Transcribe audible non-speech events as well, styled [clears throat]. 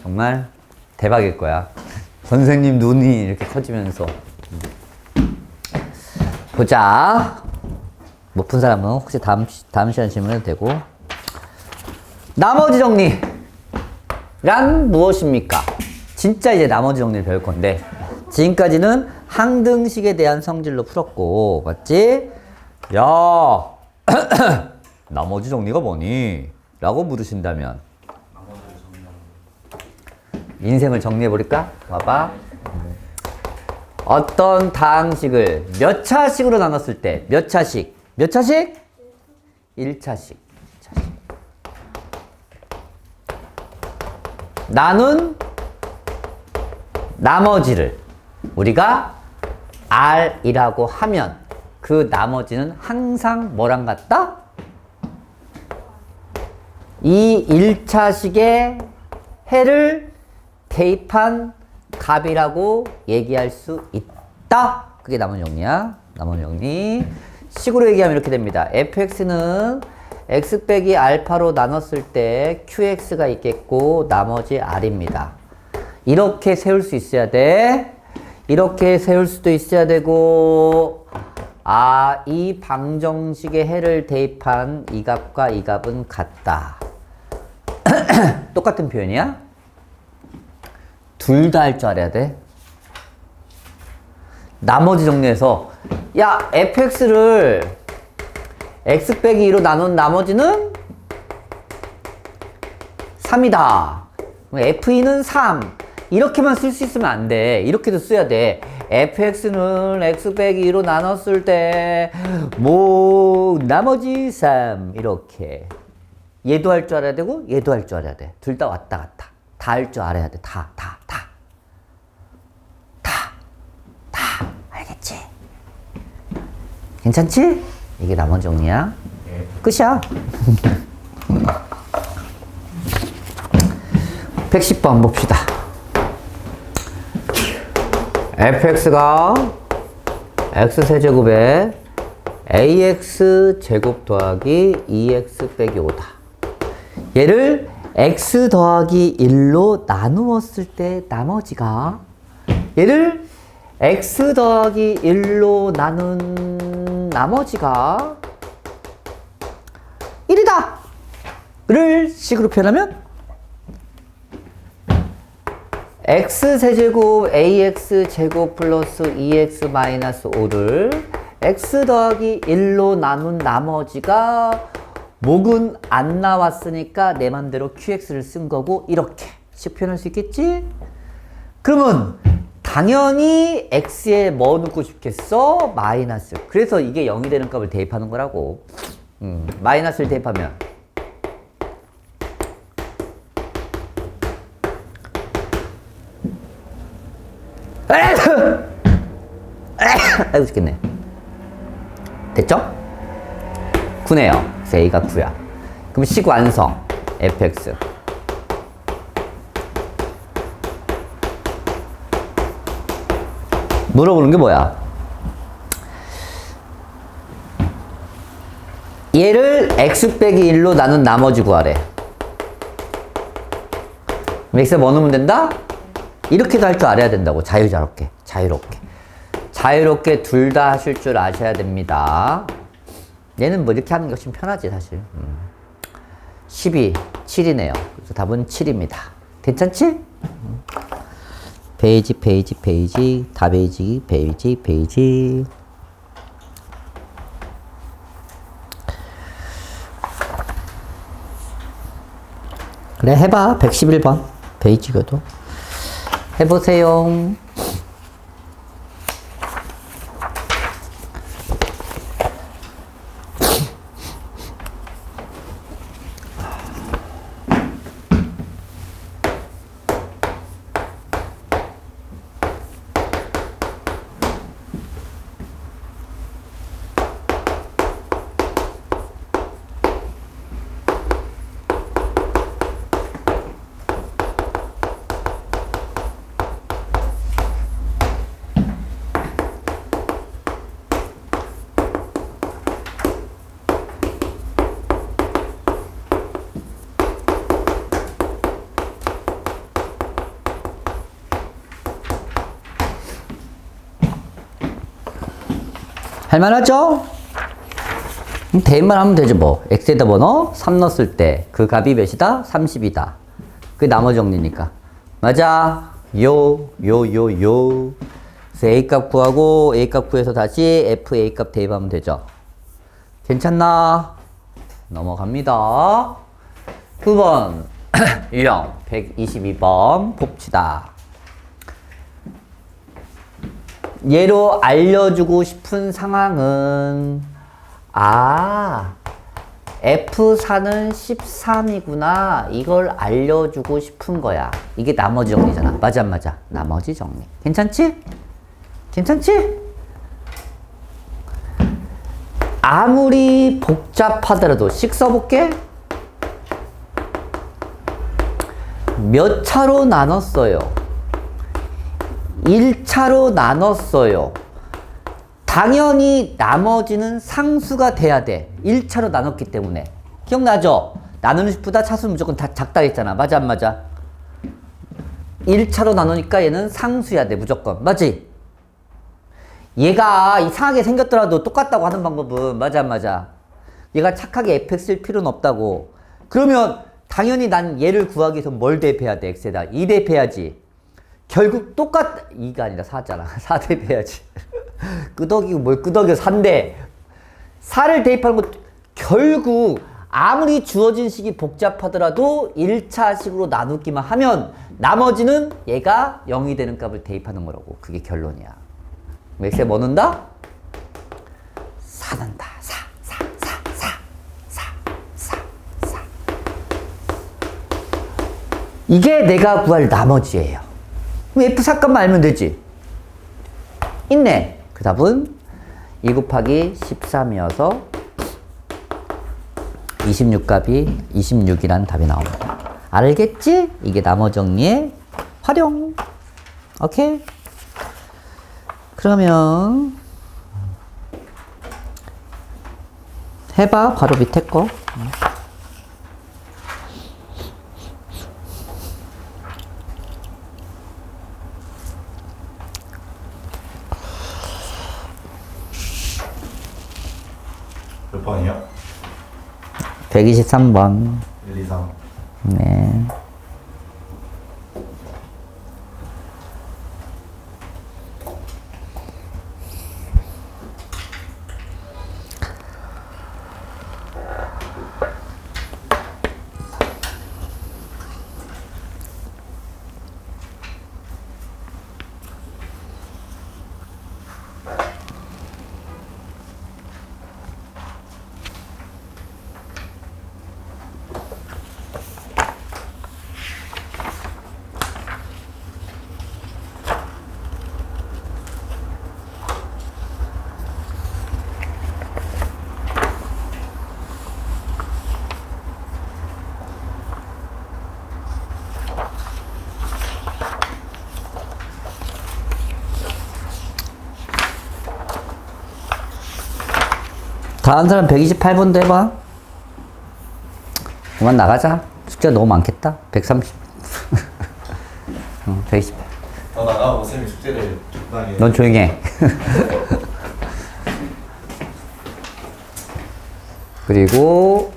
정말 대박일 거야. 선생님 눈이 이렇게 커지면서. 보자. 못 푼 사람은 혹시 다음, 시- 다음 시간 질문해도 되고. 나머지 정리. 란 무엇입니까? 진짜 이제 나머지 정리를 배울 건데. 지금까지는 항등식에 대한 성질로 풀었고, 맞지? 야, [clears throat] 나머지 정리가 뭐니? 라고 물으신다면. 인생을 정리해버릴까? 봐봐. 어떤 다항식을 몇 차식으로 나눴을 때, 몇 차식? 몇 차식? 1차식. 나눈 나머지를 우리가 R이라고 하면 그 나머지는 항상 뭐랑 같다? 이 1차식의 해를 대입한 값이라고 얘기할 수 있다. 그게 나머지 정리야. 나머지 정리. 식으로 얘기하면 이렇게 됩니다. fx는 x 빼기 알파로 나눴을 때 qx가 있겠고 나머지 r입니다. 이렇게 세울 수 있어야 돼. 이렇게 세울 수도 있어야 되고 아, 이 방정식의 해를 대입한 이 값과 이 값은 같다. [clears throat] 똑같은 표현이야? 둘 다 할 줄 알아야 돼. 나머지 정리해서 야 fx를 x 빼기 2로 나눈 나머지는 3이다. f2는 3. 이렇게만 쓸 수 있으면 안 돼. 이렇게도 써야 돼. fx는 x 빼기 2로 나눴을 때 뭐 나머지 3 이렇게 얘도 할 줄 알아야 되고 얘도 할 줄 알아야 돼. 둘 다 왔다 갔다. 다 할 줄 알아야 돼. 다, 다. 다. 알겠지? 괜찮지? 이게 나머지 정리야. 끝이야. 110번 봅시다. fx가 x세제곱에 ax 제곱 더하기 2x 빼기 5다. 얘를 x 더하기 1로 나누었을 때 나머지가 얘를 x 더하기 1로 나눈 나머지가 1이다! 를 식으로 표현하면 x 세제곱 ax 제곱 플러스 2x 마이너스 5를 x 더하기 1로 나눈 나머지가 목은 안 나왔으니까 내 맘대로 qx를 쓴 거고 이렇게 식 표현할 수 있겠지? 그러면 당연히 x에 뭐 넣고 싶겠어? 마이너스. 그래서 이게 0이 되는 값을 대입하는 거라고. 음, 마이너스를 대입하면 아이고 죽겠네. 됐죠? 9네요. 그래서 A가 9야. 그럼 식 완성. fx. 물어보는 게 뭐야? 얘를 x 빼기 1로 나눈 나머지 구하래. x에 뭐 넣으면 된다? 이렇게도 할 줄 알아야 된다고. 자유자롭게. 자유롭게. 자유롭게 둘 다 하실 줄 아셔야 됩니다. 얘는 뭐 이렇게 하는 게 훨씬 편하지, 사실. 음. 12, 7이네요. 그래서 답은 7입니다. 괜찮지? 음. 페이지, 페이지, 페이지, 다 페이지, 페이지, 페이지. 그래, 해봐. 111번. 페이지거든. 해보세요. 할만하죠? 그럼 대입만 하면 되죠 뭐. x에다 번호 3 넣었을 때. 그 값이 몇이다? 30이다. 그 나머지 정리니까. 맞아. 요 요 요 요. 그래서 a 값 구하고 a 값 구해서 다시 f a 값 대입하면 되죠. 괜찮나? 넘어갑니다. 9번. 유형 122번. 봅시다 얘로 알려주고 싶은 상황은 아 F4는 13이구나. 이걸 알려주고 싶은 거야. 이게 나머지 정리잖아. 맞아 안 맞아? 나머지 정리. 괜찮지? 괜찮지? 아무리 복잡하더라도 씩 써볼게. 몇 차로 나눴어요 1차로 나눴어요. 당연히 나머지는 상수가 돼야 돼. 1차로 나눴기 때문에. 기억나죠? 나누는 식보다 차수는 무조건 다 작다 했잖아. 맞아, 안 맞아? 1차로 나누니까 얘는 상수야 돼, 무조건. 맞지? 얘가 이상하게 생겼더라도 똑같다고 하는 방법은 맞아, 안 맞아? 얘가 착하게 fx일 필요는 없다고. 그러면 당연히 난 얘를 구하기 위해서 뭘 대입해야 돼, x에다? 2 대입해야지. 결국 똑같 2가 아니라 4잖아. 4 대입해야지. 끄덕이고 뭘 끄덕여 3대. 4를 대입하는 것 결국 아무리 주어진 식이 복잡하더라도 1차 식으로 나누기만 하면 나머지는 얘가 0이 되는 값을 대입하는 거라고. 그게 결론이야. 맥스에 뭐 넣는다? 4 넣는다. 4 4 4 4 4 4 4 이게 내가 구할 나머지예요 F 사건만 알면 되지. 있네. 그 답은 2 곱하기 13이어서 26값이 26이라는 답이 나옵니다. 알겠지? 이게 나머 정리의 활용. 오케이? 그러면 해봐. 바로 밑에 거. 몇 번이요? 123번. 1, 2, 3. 네. 다음 사람 128번도 해봐. 그만 나가자. 숙제가 너무 많겠다. 130. 응, 128. 더 나가고 쌤이 숙제를 적당히 넌 조용히 해. [laughs] 그리고